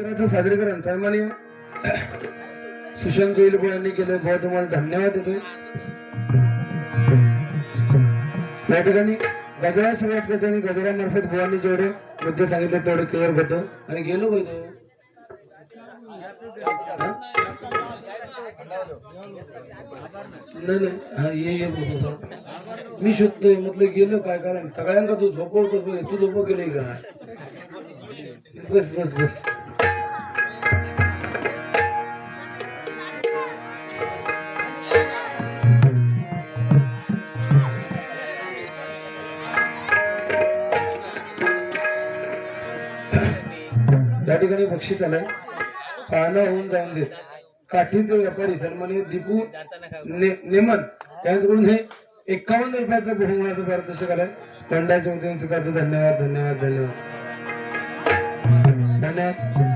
करायचं सादरीकरण. सन्माननीय सुशांत जोईल यांनी केलं. बहुत तुम्हाला धन्यवाद देतोय. या ठिकाणी गजरा सुरुवात करतो आणि गजरामार्फत बुवांनी जेवढे मुद्दे सांगितले तेवढे क्लिअर करतो. आणि गेलो पाहिजे नाही नाही. हा ये ये मी शोधतोय. म्हटलं गेलो काय? कारण सगळ्यांका तू झोपवतो तू झोप केली का? बस बस बस. ठिकाणी बक्षीस आलंय. पाहणं होऊन जाऊन देत काठीचे व्यापारी सन्मानित दीपू नेमन यांच्याकडून हे एकावन्न रुपयाचं बहुमानाचं पारदर्शक आलंय. पंडाच्या वतीने स्वीकारतो धन्यवाद धन्यवाद धन्यवाद. धन्यवाद.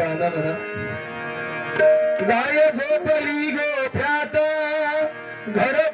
केली होती म्हणा गाय झोपली गोठ्यात घर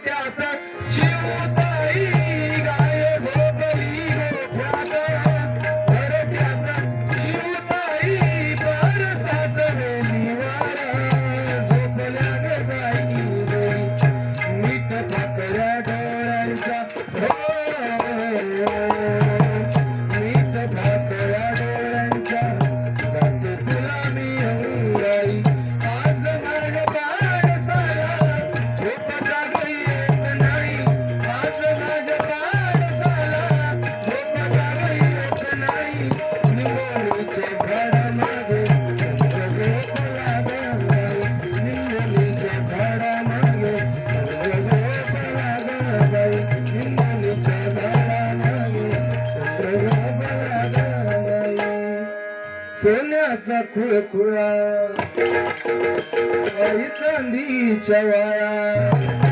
सोन्याचा खुळखुळा आई चांदीच्या वाया.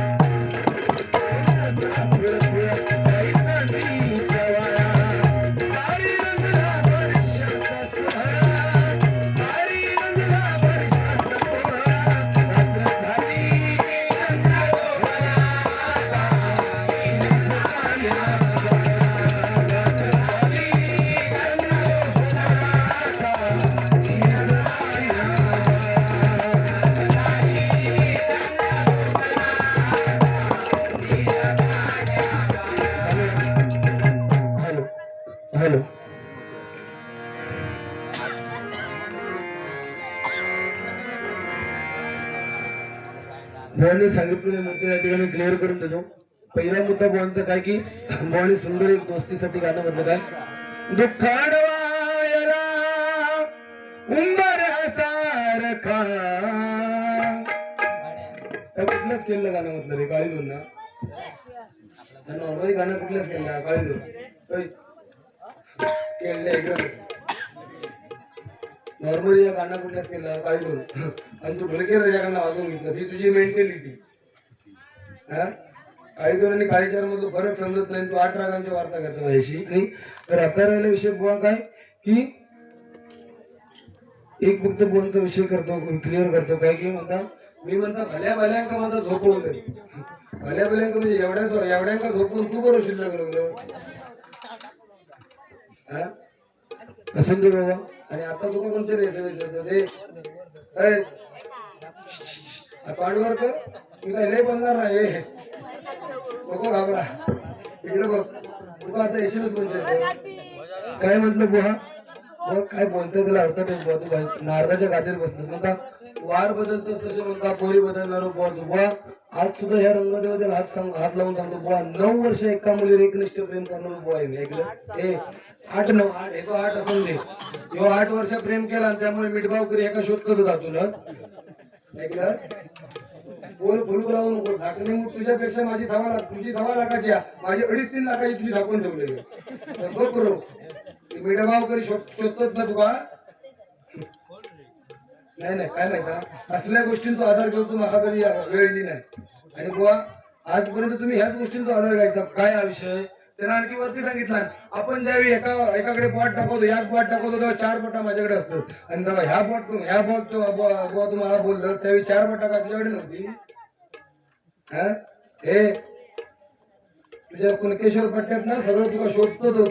हॅलो. भवानी सांगितलेले मुद्दे या ठिकाणी क्लिअर करून देतो. पहिला मुद्दा भवानचा काय की भवानी सुंदर एक दोस्तीसाठी गाणं म्हटलं काय? दुःखाडवायला कुठल्याच स्केलला गाणं म्हटलं रे? काळी दोन ना नॉर्मली गाणं कुठल्याच स्केलला काळी दोन नॉर्मली या गाणं कुठल्याच केलं काळी दोन आणि तू ढोलके राजा गाणं वाजवून घेतलं. ही तुझी मेंटॅलिटी हा? दोन आणि काही चार मधलं फरक समजत नाही. तू आठ रागांची वार्ता करतो माझ्याशी. आणि तर आता राहिला विषय बुवा काय? की एक फक्त बोलचा विषय करतो क्लिअर करतो काय की म्हणता? मी म्हणता भल्या भल्यांक माझा झोपवलं. भल्या भल्यांक म्हणजे एवढ्या एवढ्यांका झोपून तू बरोबर शिल्लक लागलो संजय बाबा? आणि आता तुम्ही कोणते रे सगळे कर मी काय लय बोलणार नाही नको घाबरा. इकडे बघ. तुका आता येशीलच कोणते काय म्हटलं बुहा बुवा काय बोलतोय त्याला अर्थ नाही बुवा. तू नारदाच्या गादीवर बसतोस म्हणता. वार बदलतोस तसे म्हणता पोरी बदलणार बुवा तू. बुवा आज सुद्धा ह्या रंगदेवतेल हात सांग हात लावून सांगतो बुवा. नऊ वर्ष एका मुलीवर एकनिष्ठ प्रेम करणार बुवा ऐकलं ए आठ नऊ आठ हे तो आठ असून दे. ह्यो आठ वर्ष प्रेम केला आणि त्यामुळे मिठभावकरी एका शोध होता तुला ऐकलं बोल बोलू राहू नको. झाकणी तुझ्यापेक्षा माझी सव्वा लाख तुझी सव्वा लाखाची माझी अडीच तीन लाखाची तुझी झाकून ठेवलेली नको करू. मिठभाव करी शोध- शोधतोच ना तुका नाही नाही काय माहिती का? असल्या गोष्टींचा आधार घेऊन तू मला कधी वेळ नाही. आणि बुवा आजपर्यंत तुम्ही ह्याच गोष्टींचा आधार घ्यायचा. काय हा विषय? त्यानं आणखी वरती सांगितलं. आपण ज्यावेळी एका एकाकडे पॉट टाकवतो याच पॉट टाकवतो तेव्हा चार पटा माझ्याकडे असतात. आणि जेव्हा ह्या पॉट ह्या पॉट बुवा तुम्हाला बोललं त्यावेळी चार पटा आपल्याकडे नव्हती? हा? हे? तुझ्या कुणकेश्वर पट्ट्यात ना सगळं तुला शोधतो तो.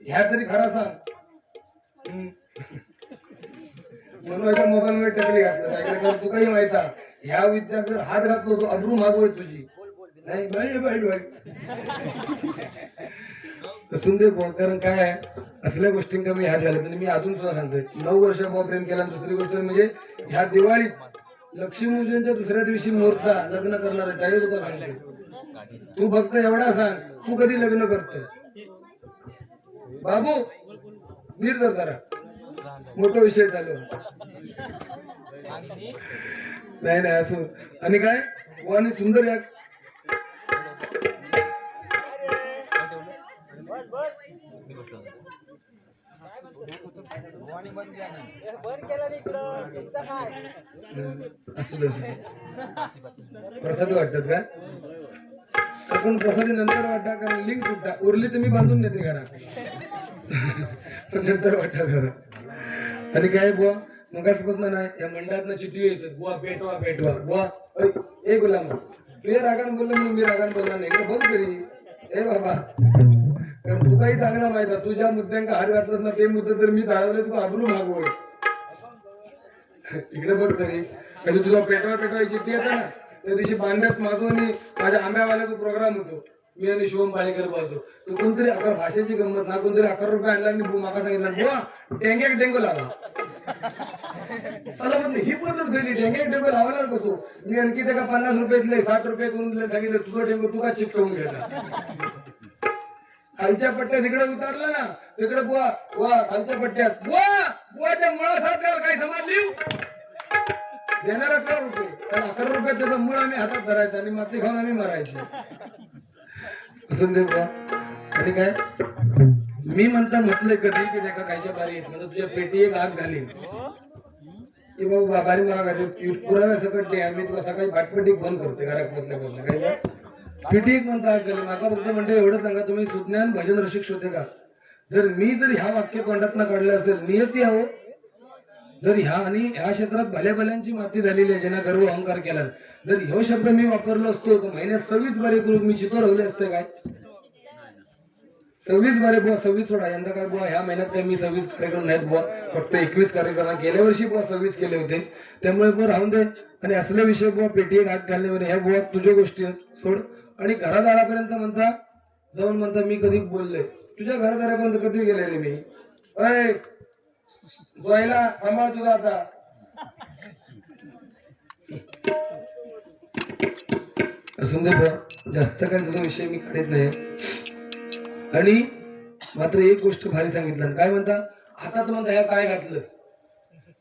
ह्या तरी खरा सांग. हम्म. म्हणून मोबाईल मध्ये टकली घातलं. तू काही माहिती आहे. ह्या विद्या जर हात घातलो तो अब्रू मागवत तुझी. नाही बाई बाई बाई. दे कारण काय आहे? असल्या गोष्टींकडे मी ह्या झालं मी अजून सुद्धा सांगतोय. नऊ वर्ष बुवा प्रेम केला आणि दुसरी गोष्ट म्हणजे ह्या दिवाळीत लक्ष्मीपूजनच्या दुसऱ्या दिवशी मुहूर्ता लग्न करणार आहे. त्याही तुला सांगतो तू फक्त एवढा सांग तू कधी लग्न करतोय? बाबू नीट करा जरा. मोठा विषय चालू नाही नाही असं. आणि काय? हो, आणि सुंदर या असू दे. प्रसाद वाटतात का? आपण प्रसादी नंतर वाटा कारण लिंक सुट्टा उरली तर मी बांधून देते घरात. पण नंतर वाटा जरा. आणि काय बुवा? मगासपासून नाही या मंडळात चिठ्ठी येतात. बुवा पेटवा पेटवा. बुवा ऐ, ए गुलाम तू रागान बोललं म्हणून मी रागान बोलला नाही. इकडे बघ तरी ए बाबा. कारण तू काही चांगला माहीत आहे. तू ज्या मुद्द्यांका हात घातलं ना ते मुद्दे तर मी जाळवले तू आबरू मागवय इकडे बघ तरी. म्हणजे कधी तुझा पेटवा पेटवायची चिठ्ठी येते ना? त्या दिवशी बांधण्यात माझं आणि माझ्या आंब्यावाल्याचा प्रोग्राम होतो. मी आणि शिवम पाळेकर पाहतो तर कोणतरी अकरा भाषेची गंमत ना कोणतरी अकरा रुपये आणला आणि माका सांगितलं बुवा टेंग्याक डेंगू लावा. मला म्हणते ही पद्धत घडली डेंग्याक डेंगू लावणार कसो मी आणखी त्याला पन्नास रुपये दिले साठ रुपये करून दिले सांगितलं तुझं डेंगू तू का चिपकवून घ्यायचा खालच्या पट्ट्यात इकडे उतरलं ना तिकडे बुवा बुवा खालच्या पट्ट्यात. बुवा बुवाच्या मुळात काही समाज लिहू? देणार अकरा रुपये. कारण अकरा रुपये त्याचा मूळ आम्ही हातात धरायचं आणि माती खाऊन आम्ही मरायचं. असून दे बुवा. आणि काय? मी म्हणता म्हटलंय कधी की त्या कायच्या बारी येत म्हणजे तुझ्या पेटी एक आग घाली की बाबा बारी मला पुराव्या सकट दे. आम्ही तुला सकाळी भाटपटी बंद करते घरात बसल्या बसल्या काय? बा? एक म्हणता आग माका फक्त म्हणते एवढं सांगा तुम्ही सुज्ञान भजन रसिक होते का? जर मी जर ह्या वाक्य तोंडातनं काढलं असेल नियती आहो जर ह्या आणि ह्या क्षेत्रात भल्या भल्यांची माती झालेली आहे ज्यांना गर्व अहंकार केला जर ह्यो शब्द मी वापरलो असतो तर महिन्यात सव्वीस बारे ग्रुप मी चितो राहिले असते काय? सव्वीस बारे बुवा सव्वीस सोडा. यंदा काय बुवा ह्या महिन्यात काय मी सव्वीस कार्यक्रम नाहीत बुवा. फक्त एकवीस कार्यक्रम. गेल्या वर्षी बुवा सव्वीस केले होते. त्यामुळे बुवा राहून दे. आणि असले विषय बुवा पेटी एक हात घालणे म्हणे ह्या बुवा तुझ्या गोष्टी सोड. आणि घरादारापर्यंत म्हणता जाऊन म्हणता मी कधी बोलले. तुझ्या घरादारापर्यंत कधी गेलेले मी? अय जोयला सांभाळ तुझा आता. असून जास्त काय तुझा विषय मी काढत नाही. आणि मात्र एक गोष्ट भारी सांगितलं. काय म्हणता? हातात म्हणता ह्या काय घातलंस?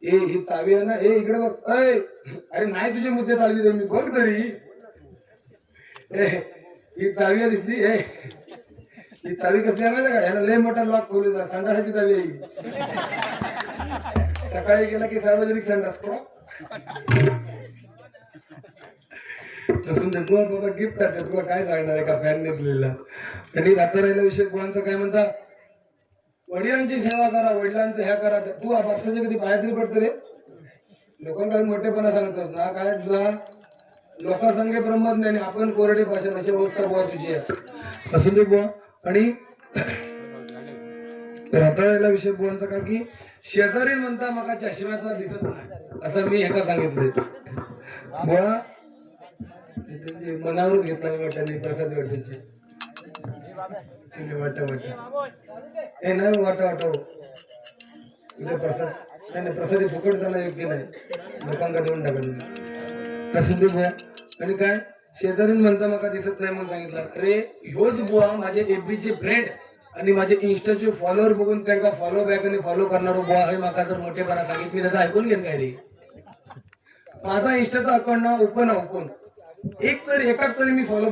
ए ही चावी आहे ना ए इकडे बघ. अय अरे नाही तुझे मुद्दे चालवी मी बघ तरी. ही चावी दिसली ए. ही चावी कसली आहे का? ह्याला लय मोठा लॉक खोलू जा संडासाची चावी आहे सकाळी गेला की सार्वजनिक संडास हो? करा तसून ते तुला गिफ्ट आहे तुला काय सांगणार आहे का फॅन घेतलेला आणि रात्र राहिला विषय गुळांचं काय म्हणता वडिलांची सेवा करा वडिलांचं ह्या करा. तू पक्षाच्या कधी बाहेर तरी पडतो रे? लोकांकडे मोठेपणा सांगतोस ना काय तुला लोकांसंगे ब्रह्मज्ञानी आपण कोरडे भाषण अशी अवस्था बुवा तुझी. आहे असं दे बुवा. आणि राहता विषय बुवांचा का की शेजारी म्हणता मका चष्म्यात दिसत नाही. असं मी एका सांगितले. बुवा मनावर घेतला वाटत प्रसाद वाटायचे वाटा वाटा. हे नाही हो, वाटा वाटा हो. प्रसाद नाही प्रसाद फुकट झाला योग्य नाही. लोकांना देऊन टाकत कसं ते बुवा आणि काय? शेजारीन म्हणता मला दिसत नाही म्हणून सांगितलं. अरे ह्योच बुवा माझे FB चे फ्रेंड आणि माझे इंस्टाचे फॉलोअर बघून त्यांना फॉलो बॅक आणि फॉलो करणारो हो बुवा? हे माका जर मोठेपणा सांगितलं मी त्याचा ऐकून घेईन काय रे? माझा इंस्टाचा अकाउंट ना ओपन आहे ओपन एक तर एकाच तरी मी फॉलो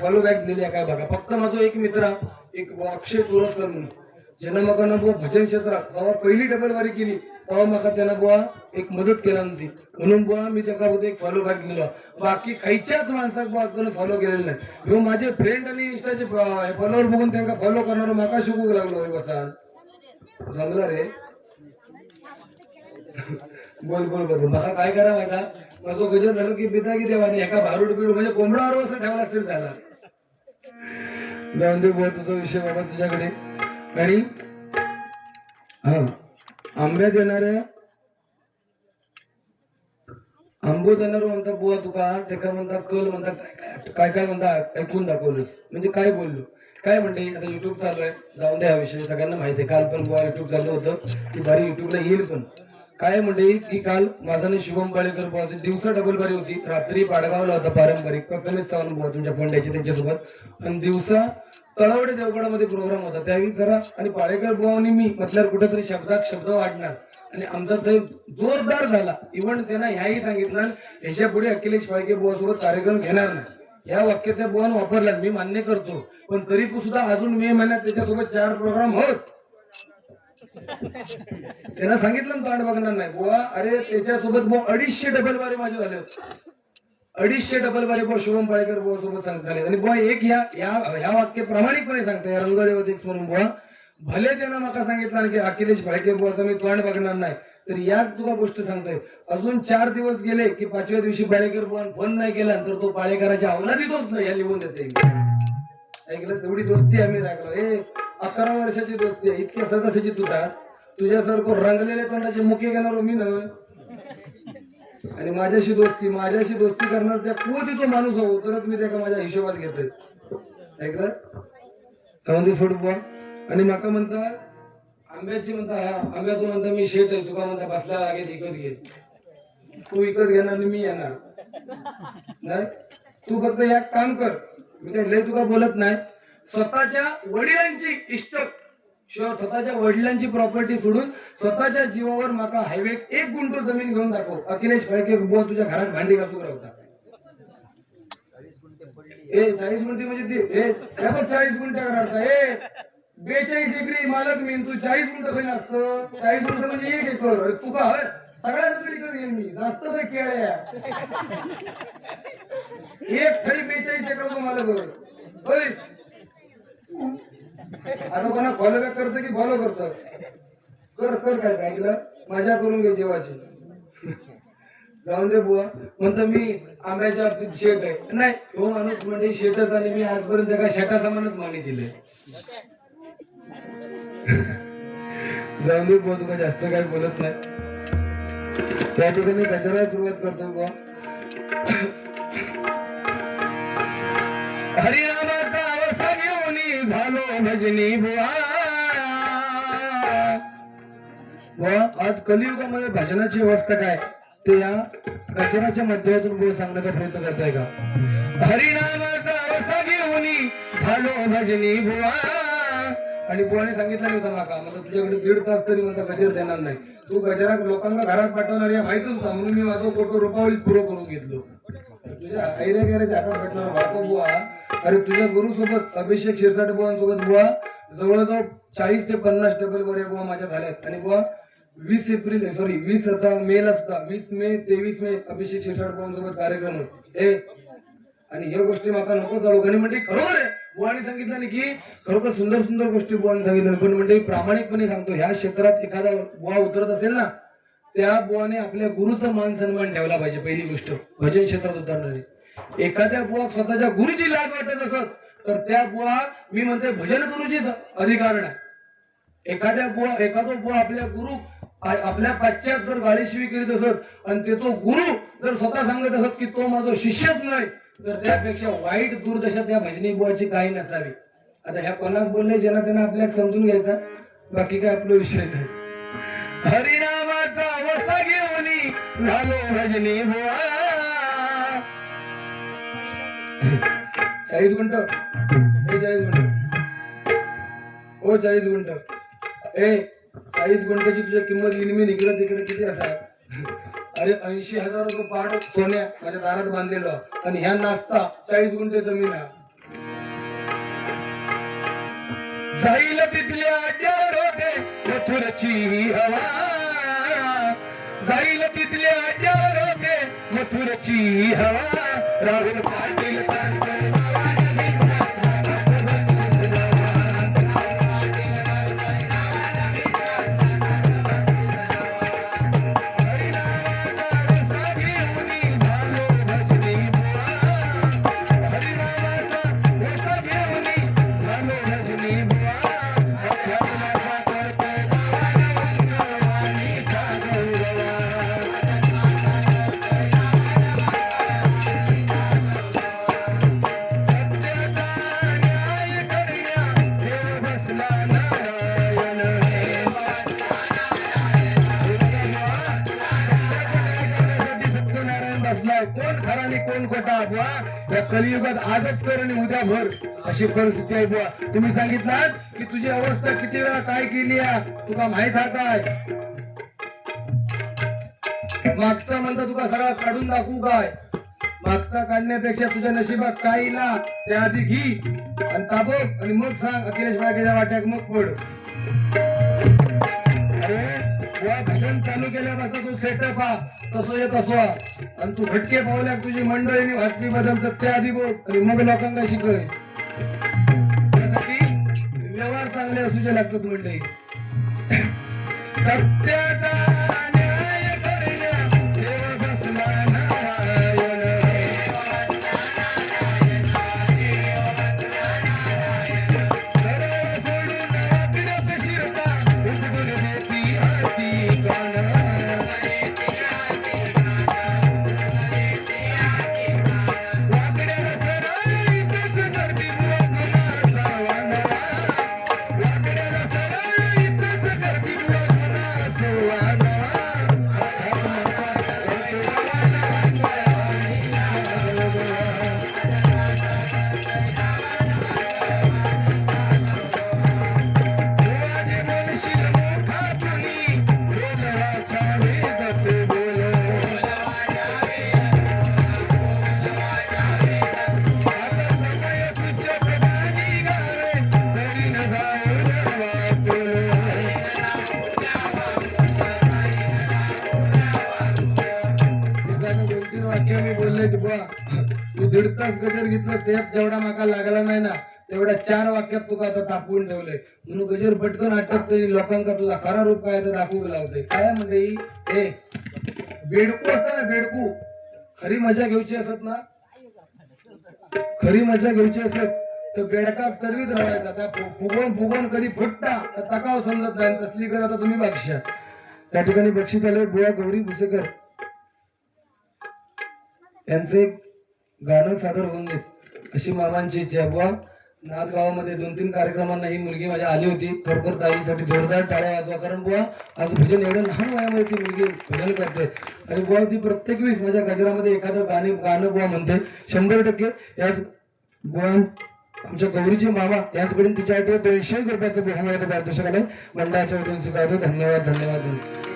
फॉलो बॅक दिले आहे काय बघा. फक्त माझा एक मित्र एक अक्षय तुरस करून जेव्हा बुवा भजन क्षेत्रात जेव्हा पहिली डबलवारी केली. तेव्हा म्हाका त्यानं बुवा एक मदत केला नव्हती. म्हणून बुवा मी त्याच्याबद्दल एक फॉलो बॅक दिलो बाकी खयच्याच माणसाक बुवा फॉलो केलेलं नाही. ह्यो माझे फ्रेंड आणि इंस्टाचे फॉलोअर बघून त्यांना फॉलो करणार माका शिकू लागलो हे चांगला जमला रे? बोल बोल बोल. मला काय करा माहिता? माझं गजर झालं की पिता की देवाने एका भारूड बिडू म्हणजे कोंबडावर असं ठेवला असेल झाला. जाऊन दे बुवा तुझा विषय बाबा तुझ्याकडे. आणि हा. आंब्यात येणाऱ्या आंबो देणार म्हणता बुवा तुका. ते काय म्हणता कल म्हणता काय काय काय म्हणता ऐकून दाखवलंस. म्हणजे काय बोललो? काय म्हणते? आता युट्यूब चालू आहे. जाऊन द्या हा विषय. सगळ्यांना माहिती आहे. काल पण बुवा युट्यूब चाललं होतं. ती बारी युट्यूबला येईल पण. काय म्हणते? की काल माझा आणि शुभम पाळेकर बुवाची दिवसा डबल बारी होती. रात्री पाडगावला होता पारंपरिक. कपिल चव्हाण बुवा तुमच्या फंड्याची त्यांच्यासोबत. आणि दिवसा तळवडे देवगडामध्ये प्रोग्राम होता. त्यावेळी जरा आणि पाळेकर बुवानी मी म्हटल्यावर कुठेतरी शब्दात शब्द वाढणार. आणि आमचा ते जोरदार झाला. इव्हन त्यांना ह्याही सांगितलं ह्याच्या पुढे अखिलेश फाळके बुवासोबत कार्यक्रम घेणार नाही. या वाक्य त्या बुवान वापरला मी मान्य करतो. पण तरी सुद्धा अजून मे महिन्यात त्याच्यासोबत चार प्रोग्राम होत. त्यांना सांगितलं ना तोंड बघणार नाही. बुवा अरे त्याच्यासोबत बुवा अडीचशे डबल बारे माझे झाले होते. अडीचशे डबल बारे बुवा शुभम पाळेकर बुवा सोबत सांगता आले आणि बुवा एक या या ह्या वाक्य प्रामाणिकपणे सांगता या रंगदेवते म्हणून बुवा. भले त्यानं माका सांगितलं की अखिलेश फाळके बुवाचं मी तोंड बघणार नाही तर या तुका गोष्ट सांगतोय. अजून चार दिवस गेले की पाचव्या दिवशी पाळेकर बुवा फोन नाही केला तर तो पाळेकराच्या अवलादीतच नाही या लिहून देते. ऐकलं? तेवढी दोस्ती आम्ही राखलो ए अकरा वर्षाची दोस्ती आहे. इतक्या सजासाची तुझा तुझ्यासारखं रंगलेले तोंडाचे मुके घेणार हो मी ना. आणि माझ्याशी दोस्ती माझ्याशी दोस्ती करणार त्या कुवतीचा माणूस हो तरच मी त्या माझ्या हिशोबात घेतोय. ऐकलं? सोडू सोड बुवा आणि माका म्हणता आंब्याची म्हणता हा आंब्याचं म्हणता मी शेत आहे तुका म्हणता बसला लागेल विकत घे. तू विकत घेणार आणि मी येणार. नाही तू फक्त एक काम कर मी काय लय तुका बोलत नाही. स्वतःच्या वडिलांची इष्ट शिवाय स्वतःच्या वडिलांची प्रॉपर्टी सोडून स्वतःच्या जीवावर माका हायवे एक गुंठ जमीन घेऊन दाखव. अखिलेश फळके बुवा तुझ्या घरात भांडी घासून राहता ए चाळीस गुंठे म्हणजे ते ए चाळीस गुंठे राहता ए बेचाळीस एकरी मालक मी तू चाळीस गुंठ खरी असतो. चाळीस गुंठ म्हणजे एक एकर. तुका हर सगळ्या होय? सगळ्याच मी. जास्त तर खेळ एक खरी बेचाळीस एकर तो मालक होय. आता कोणा फॉलो बॅक करतं की फॉलो करतं? कर कर काय ऐकलं मजा करून घे जेवाची. जाऊन दे बुवा. म्हणतो मी आंब्याच्या बाबतीत शेट आहे. नाही तो माणूस म्हणजे शेटच आणि मी आजपर्यंत एका शेटा समानच मागे दिले जाऊन दे बुवा तुका जास्त काही बोलत नाही. त्या ठिकाणी कचरा सुरुवात करतो बुवा. भजनी बुवा. आज कलियुगामध्ये भाषणाची अवस्था काय? ते या गजराच्या माध्यमातून बोल सांगण्याचा प्रयत्न करताय का? हरिनामाचा अवसा घेऊन झालो भजनी बुवा. आणि बुवाने सांगितलं नाही होतं माका मला तुझ्याकडे दीड तास तरी मला गजर देणार नाही. तू गजरात लोकांना घरात पाठवणार या माहीत होता म्हणून मी माझं फोटो रुपावळीत पुरो करून घेतलो. तुझ्या ऐऱ्या गेऱ्याच्या हातात भेटणार बुवा. अरे तुझ्या गुरु सोबत अभिषेक शिरसाट बुवांसोबत बुवा जवळजवळ चाळीस ते पन्नास टेबल वर बुवा माझ्या झाल्यात. आणि बुवा वीस एप्रिल सॉरी वीस आता मे ला सुद्धा. वीस मे तेवीस मे अभिषेक शिरसाट बुवांसोबत कार्यक्रम होत. ए आणि ह्या गोष्टी माका नको जाऊ. आणि म्हणजे खरोखर आहे. बुवाने सांगितलं नाही की खरोखर सुंदर सुंदर गोष्टी बुवाने सांगितलं पण म्हणजे प्रामाणिकपणे सांगतो ह्या क्षेत्रात एखादा बुवा उतरत असेल ना त्या बुवाने आपल्या गुरुचा मान सन्मान ठेवला पाहिजे पहिली गोष्ट. भजन क्षेत्रात उतरणारे. एखाद्या बुवा स्वतःच्या गुरुची लाज वाटत असत तर त्या बुवा मी म्हणते भजन गुरुचीच अधिकार आहे. एखाद्या बुवा एखादा बुवा आपल्या गुरु आपल्या पाश्चात जर गाळीशिवी करीत असत आणि ते तो गुरु जर स्वतः सांगत असत की तो माझा शिष्यच नाही तर त्यापेक्षा वाईट दुर्दशा त्या भजनी बुवाची काही नसावी. आता ह्या कोणाला बोलले ज्यांना त्यांना आपल्याला समजून घ्यायचा? बाकी काय आपला विषय नाही. हरिणा वसा घेऊन झालो भजनी बुवा. चाळीस गुंट हे चाळीस गुंट ओ चाळीस गुंट ए चाळीस गुंटाची तुझ्या किंमत गेली मी निघलं तिकडे. किती असा? अरे ऐंशी हजार रुपये पहाड सोन्या. माझ्या दारात बांधलेलं. आणि ह्या नाचता चाळीस गुंठे जमीन आहे. जाईल तिथल्या होते. मथुरची हवा. जाईल तिथले अड्ड्यावर होते मथुरची हवा राहुल पाटील कोण बुवा या कलियुगात आजच कर आणि उद्या भर. अशी परिस्थिती आहे बुवा. तुम्ही सांगितलात की तुझी अवस्था किती वेळा काय केली आहे तुला माहीत हा काय? मागचा म्हणता तुका सगळा काढून दाखवू काय? मागचा काढण्यापेक्षा तुझ्या नशिबात काय ना त्या आधी घी आणि ताबक आणि मग सांग अखिलेश बागेच्या वाट्याक मग पड. अरे बुवा भजन चालू केल्यापासून तू सेटअप हा. तसं येत असो आणि तू भटके पावल्या तुझी मंडळीने भाषणी बदलतात. त्या आधी बोल. आणि मग लोकांना शिकय त्यासाठी व्यवहार चांगले असू लागतात मंडळी. सत्याचा गजर घेतलं जेवढा माका लागला नाही ना तेवढ्या चार वाक्यात तुका आता तापवून ठेवले म्हणून गजर पटकन अटक तरी लोकांका तुझा खरा रूप काय तर दाखवू लागते काय म्हणते हे? बेडकू असत ना बेडकू. खरी मजा घेऊची असत ना? खरी मजा घेऊची असत. तर बेडका चढवीत राहायचा त्या फुगवून फुगवून कधी फुटता तर तकाव समजत नाही. तसली कर आता तुम्ही बक्षा त्या ठिकाणी बक्षीस आले बुवा गौरी भुसेकर. यांचं एक गाणं सादर होऊन देत. अशी मामांची इच्छा बुवा नाथ गावामध्ये दोन तीन कार्यक्रमांना ही मुलगी माझ्या आली होती. खरोखर ताईसाठी जोरदार टाळ्या वाजवा. कारण बुवा आज भजन एवढं लहान वयामध्ये ती मुलगी भजन करते. आणि बुवा ती प्रत्येक वेळेस माझ्या गजरामध्ये एखादं गाणे गाणं बुवा म्हणते. शंभर टक्के याच बुवा आमच्या गौरीचे मामा यांच्याकडून तिच्यासाठी दोनशे एक रुपयाचं बहुमानाचं पारितोषिक आलंय मंडळाच्या वतीने स्वीकारतो. धन्यवाद धन्यवाद धन्यवाद.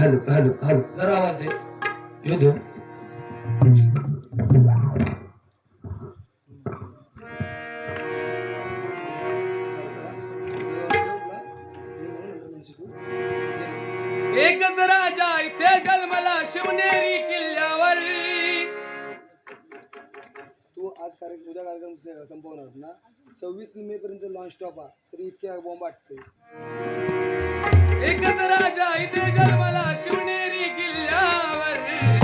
हॅलो हॅलो हॅलो जरा आवाज़ दे। येऊ देऊ एकच राजा इथे जन्मला शिवनेरी किल्ल्यावर। तू आज कार्यक्रम उद्या कार्यक्रम संपवणार ना? सव्वीस मे पर्यंत लॉन्च स्टॉप हा तरी इतक्या बॉम्ब वाटते एकच राजा इथे जन्मला शिवनेरी किल्ल्यावर.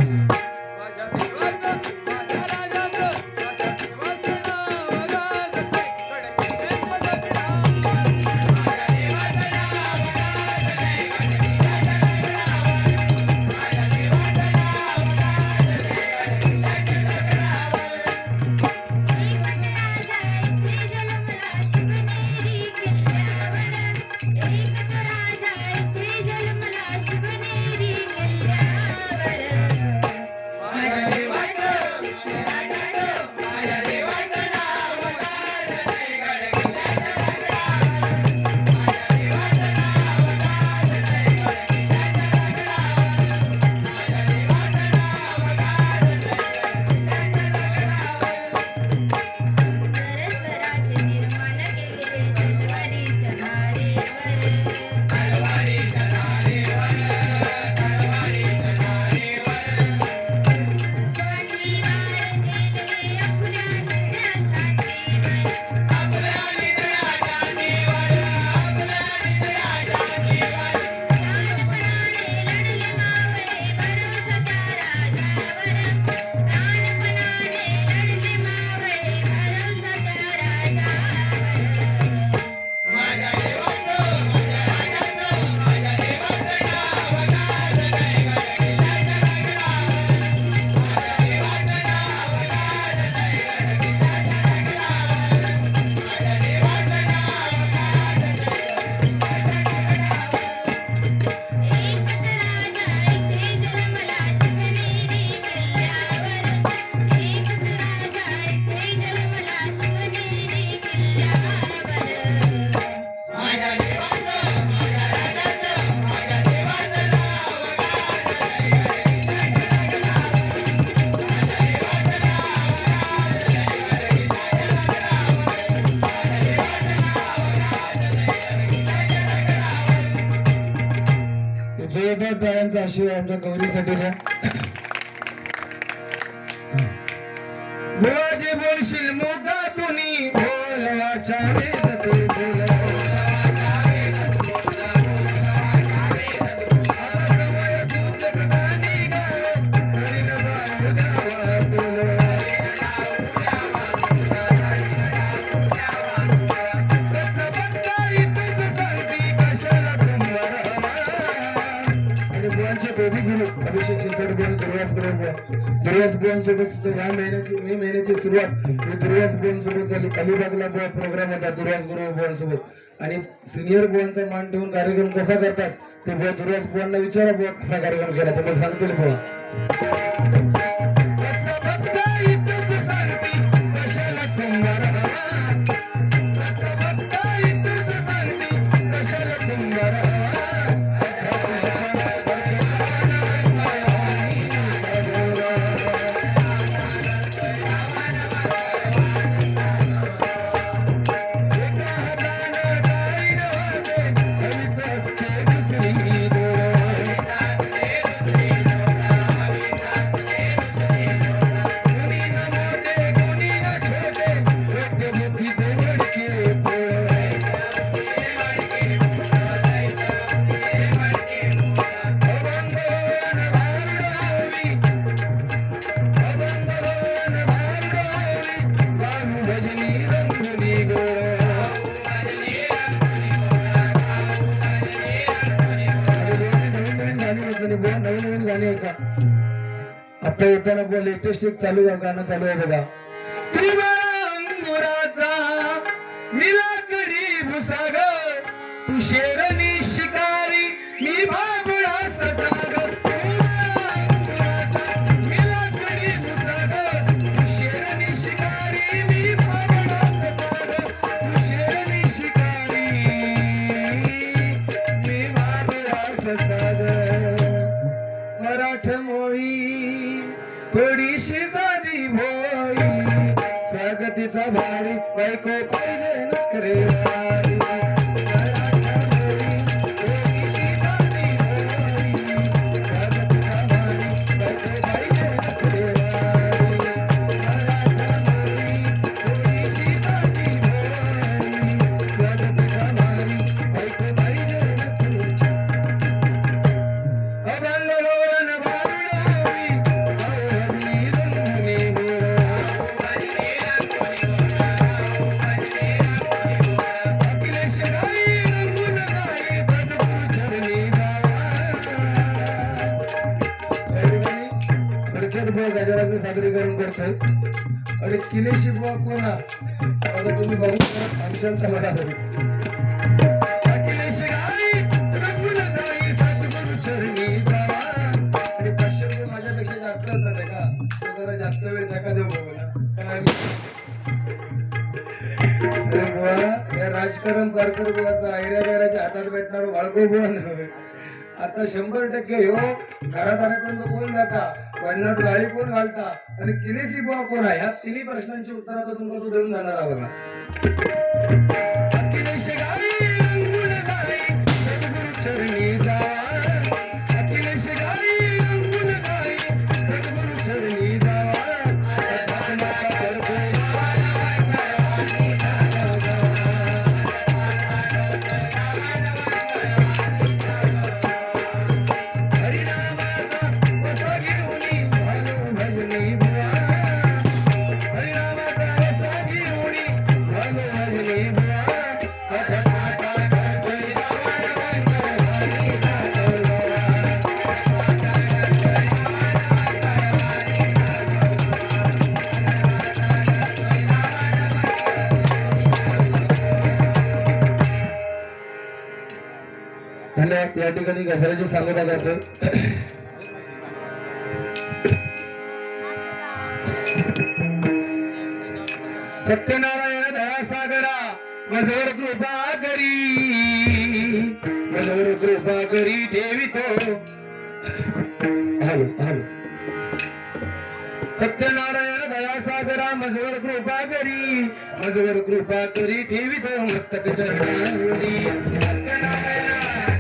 बोलाजे बोलशील मोठा तुम्ही दुर्वास सोबत सुद्धा या महिन्याची मे महिन्याची सुरुवात ही दुर्वास सोबत झाली. अलिबागला गोवा प्रोग्राम होता दुर्वास गुरु बुवांसोबत आणि सिनियर बुवांचा मान ठेवून कार्यक्रम कसा करतात ते बुवा दुर्वास बुवांना विचारा बुवा कसा कार्यक्रम केला ते मला सांगतील बुवा. येताना चालू आहे, गाणं चालू आहे बघा. भारी तुम्ही बघू शकता समाधान आता शंभर टक्के हो. घरादारापर्यंत कोण जाता? वडिलात गाळी कोण घालता? आणि किने बुवा कोण आहे? ह्या तिन्ही प्रश्नांची उत्तर आता तुमचा तो देऊन जाणार बघा. या सांगता करतो सत्यनारायण धरासागरा मजवर कृपा करी. मजवर कृपा करी ठेवितो हॅलो हॅलो. सत्यनारायण दयासागरा मजवर कृपा करी. मजवर कृपा करी ठेवी तो मस्तक चरणावरी सत्यनारायण